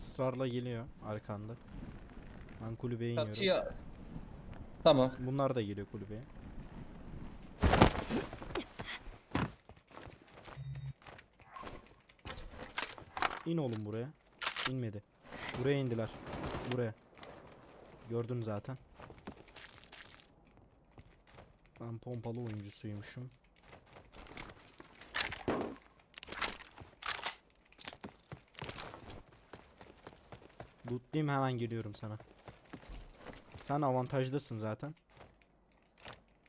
ısrarla geliyor arkanda. Ben kulübeye iniyorum. Çatıya. Tamam. Bunlar da geliyor kulübeye. İn oğlum buraya. İnmedi. Buraya indiler. Buraya. Gördün zaten. Ben pompalı oyuncusuymuşum. Lootlayayım hemen geliyorum sana. Sen avantajlısın zaten.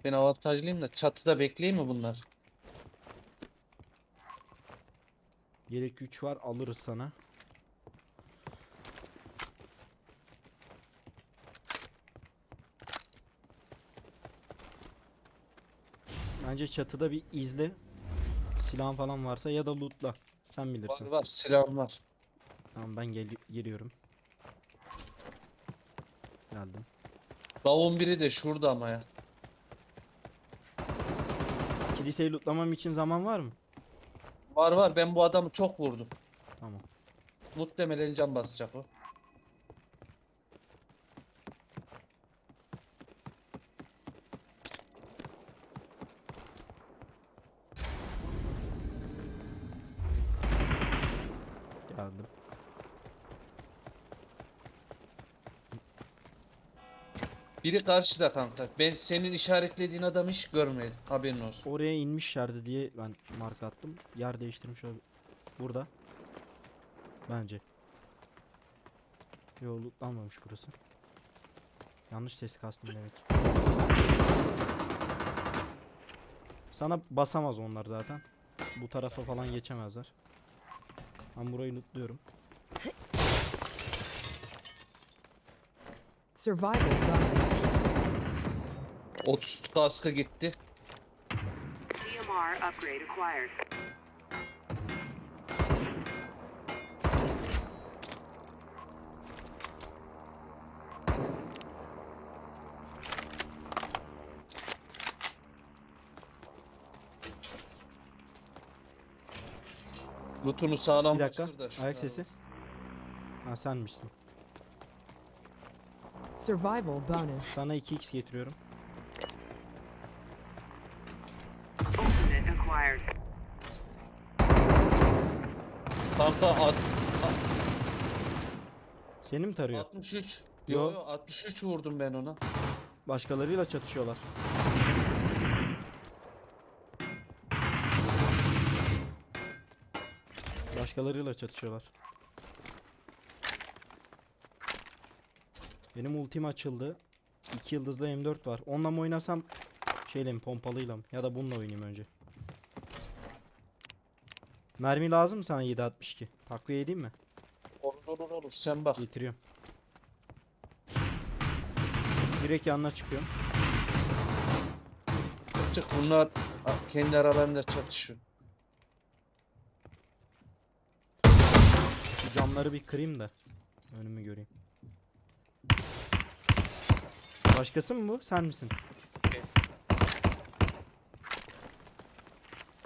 Ben avantajlıyım da çatıda bekleyeyim mi bunlar? Yelek güç var alırız sana. Bence çatıda bir izle. Silahın falan varsa ya da lootla. Sen Var bilirsin. var silahım var. Tamam ben gel geliyorum. Geldim. Davun biri de şurada ama ya. Kiliseyi lootlamam için zaman var mı? Var var ben bu adamı çok vurdum. Tamam. Muhtemelen can basacak o. Geldim. Biri karşıda kanka. Ben senin işaretlediğin adamı hiç görmedim. Haberin olsun. Oraya inmişlerdi diye ben marka attım. Yer değiştirmiş olabilir. Burada. Bence. Yo lootlanmamış burası. Yanlış ses kastım demek. Sana basamaz onlar zaten. Bu tarafa falan geçemezler. Ben burayı lootluyorum. Survival. 30 kaskı gitti. DMR upgrade acquired. Lootunu sağlam Bir dakika. bastır da Ayak sesi. Ha senmişsin. Survival bonus. Sana 2x getiriyorum. Kanka at, Seni mi tarıyor? 63. Yo. Yo yo 63 vurdum ben ona. Başkalarıyla çatışıyorlar. Başkalarıyla çatışıyorlar. Benim ultim açıldı. 2 yıldızlı M4 var. Onunla mı oynasam şeyle mi pompalıyla mı? Ya da bununla oynayayım önce. Mermi lazım mı sana 7.62? Takviye edeyim mi? Olur olur olur sen bak. Getiriyorum. Direkt yanına çıkıyorum. Çık bunlar kendi aralarında çatışıyor. Şu camları bir kırayım da önümü göreyim. Başkası mı bu? Sen misin?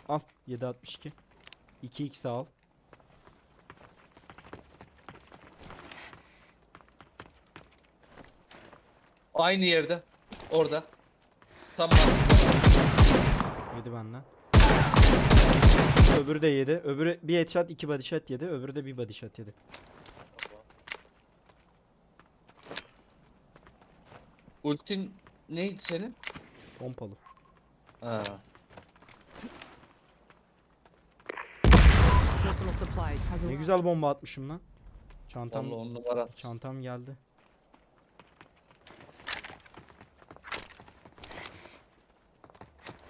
Al 762. 2x de al. Aynı yerde. Orada. Tamam. Yedi benden. Öbürü de yedi. Öbürü bir headshot iki body shot yedi. Öbürü de bir body shot yedi. Ultin neydi senin? Pompalı. Ha. Personal supplies has Ne arrived. güzel bomba atmışım lan. Çantam Vallahi on numara. çantam geldi.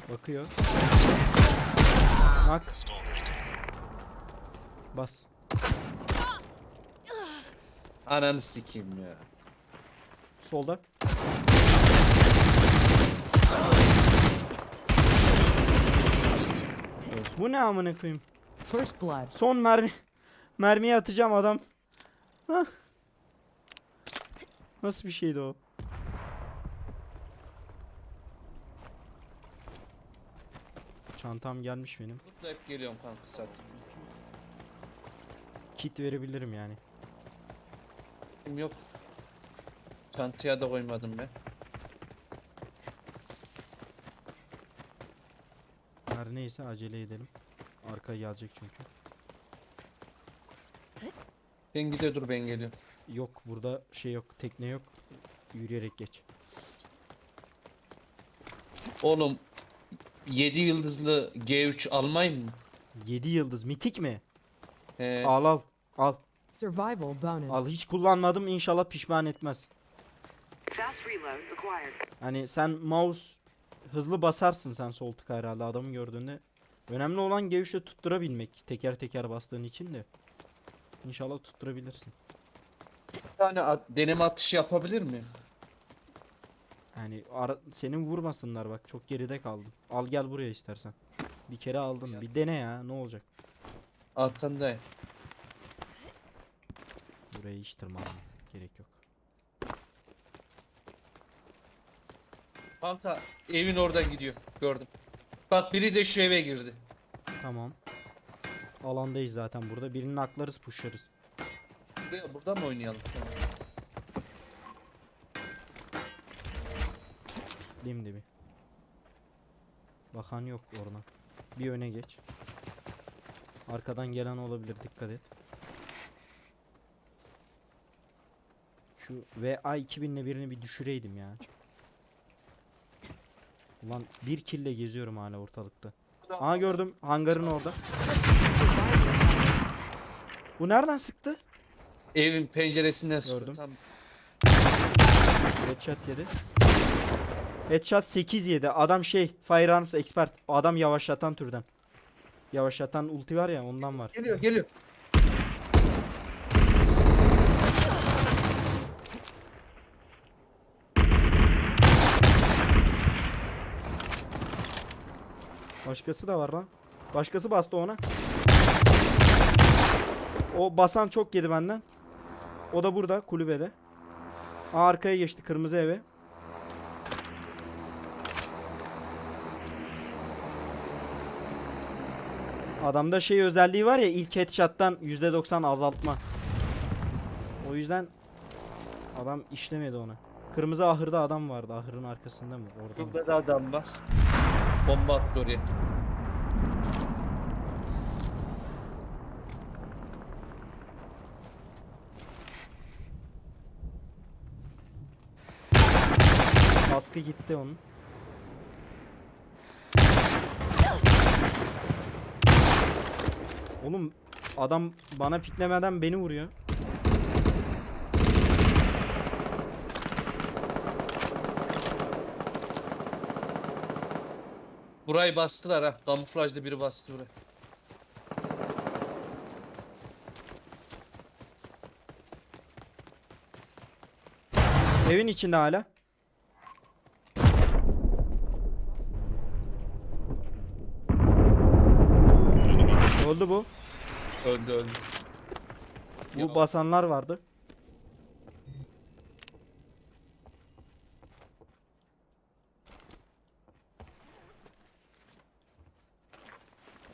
Bakıyor. Bak. Bas. Ananı sikeyim ya. Solda. Bu ne amına koyayım? First blood. Son mermi mermiyi atacağım adam. Hah. Nasıl bir şeydi o? Çantam gelmiş benim. Mutlu hep geliyorum kanka zaten. Kit verebilirim yani. Yok. Çantaya da koymadım ben. Her neyse acele edelim. Arka gelecek çünkü. Sen gide dur ben geliyorum. Yok burada şey yok tekne yok. Yürüyerek geç. Oğlum 7 yıldızlı G3 almayayım mı? 7 yıldız mitik mi? He, Al al. Al. Survival bonus. Al hiç kullanmadım inşallah pişman etmez. Fast reload required. Hani sen mouse hızlı basarsın sen sol tık herhalde adamı gördüğünde. Önemli olan G3'le tutturabilmek teker teker bastığın için de. İnşallah tutturabilirsin. bir tane at- deneme atışı yapabilir miyim? Yani ara, senin vurmasınlar bak çok geride kaldın. Al gel buraya istersen. Bir kere aldın. Bir dene ya ne olacak? Arkandayım. Buraya hiç tırmanma. Gerek yok. Kanka evin oradan gidiyor. Gördüm. Bak biri de şu eve girdi. Tamam. Alandayız zaten burada. Birini aklarız pushlarız. Buraya, burada mı oynayalım? Diyeyim de bir. Bakan yok oradan. Bir öne geç. Arkadan gelen olabilir dikkat et. Şu VA 2000'le birini bir düşüreydim ya. Ulan bir kille geziyorum hala ortalıkta. Aa gördüm hangarın orada. Bu nereden sıktı? Evin penceresinden sıkıyor. Gördüm. Tam Headshot yedi. Headshot 8 yedi. Adam şey Firearms expert. Adam yavaşlatan türden. Yavaşlatan ulti var ya ondan var. Geliyor geliyor. Başkası da var lan. Başkası bastı ona. O basan çok yedi benden. O da burada kulübede. Aa, arkaya geçti kırmızı eve. Adamda şey özelliği var ya ilk headshot'tan %90 azaltma. O yüzden adam işlemedi ona. Kırmızı ahırda adam vardı. Ahırın arkasında mı? Orada? Burada da adam var. Bomba attı oraya. Kaskı gitti onun. Oğlum adam bana piklemeden beni vuruyor. Burayı bastılar ha. Kamuflajlı biri bastı burayı. Evin içinde hala. Öldü bu. Öldü öldü. Bu basanlar vardı.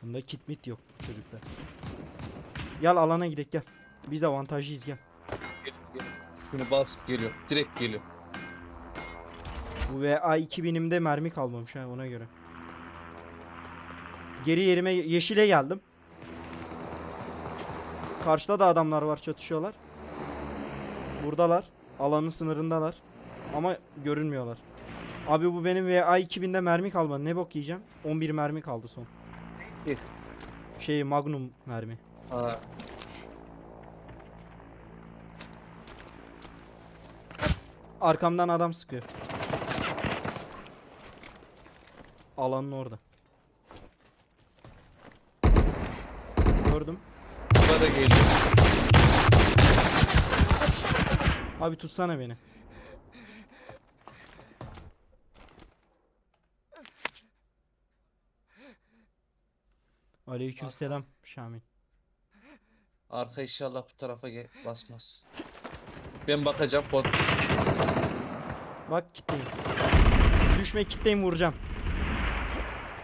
Bunda kit mit yok çocuklar. Gel alana gidelim gel. Biz avantajlıyız gel. Gel, gel. Şunu basıp geliyor. Direkt geliyor. Bu VA 2000'imde mermi kalmamış ha ona göre. Geri yerime yeşile geldim. Karşıda da adamlar var çatışıyorlar. Buradalar. Alanın sınırındalar. Ama görünmüyorlar. Abi bu benim VA 2000'de mermi kalmadı. Ne bok yiyeceğim? 11 mermi kaldı son. İyi. Şey Magnum mermi. Ha. Arkamdan adam sıkıyor. Alanın orada. Gördüm. Burada da geliyor. Abi tutsana beni. Aleykümselam Şamil. Arka inşallah bu tarafa gel basmaz. Ben bakacağım. Kod. Bak kitleyim. Düşme kitleyim vuracağım.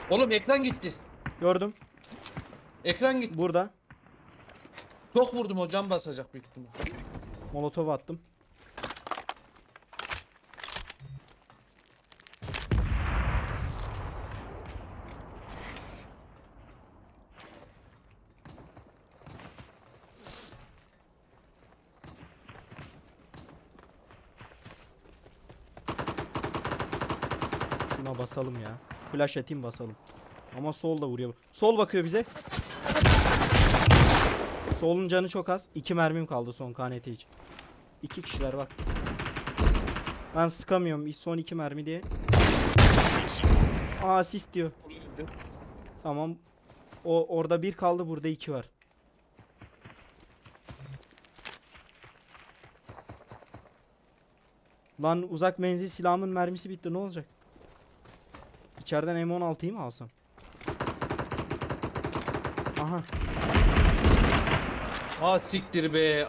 Oğlum ekran gitti. Gördüm. Ekran gitti. Burada. Çok vurdum hocam basacak büyük ihtimal. Molotov attım. Şuna basalım ya. Flash atayım basalım. Ama sol da vuruyor. Sol bakıyor bize. Solun canı çok az. İki mermim kaldı son KNT için. İki kişiler bak. Ben sıkamıyorum. Son iki mermi diye. Aa asist diyor. Tamam. O orada bir kaldı. Burada iki var. Lan uzak menzil silahımın mermisi bitti. Ne olacak? İçeriden M16'yı mı alsam? Aha. Ha siktir be.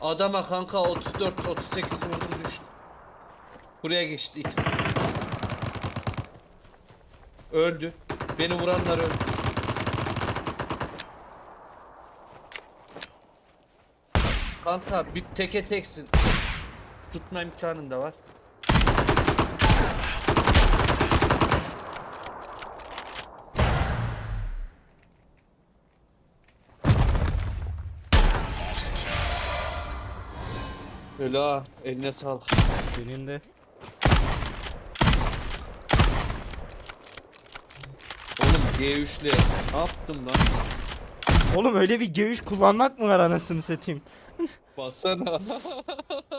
Adama kanka 34 38 vurdum düştü. Buraya geçti ikisi. Öldü. Beni vuranlar öldü. Kanka bir teke teksin. Tutma imkanın da var. Ha. Eline sağlık. Senin de. Oğlum G3'le ne yaptım lan? Oğlum öyle bir G3 kullanmak mı var anasını satayım? Baksana.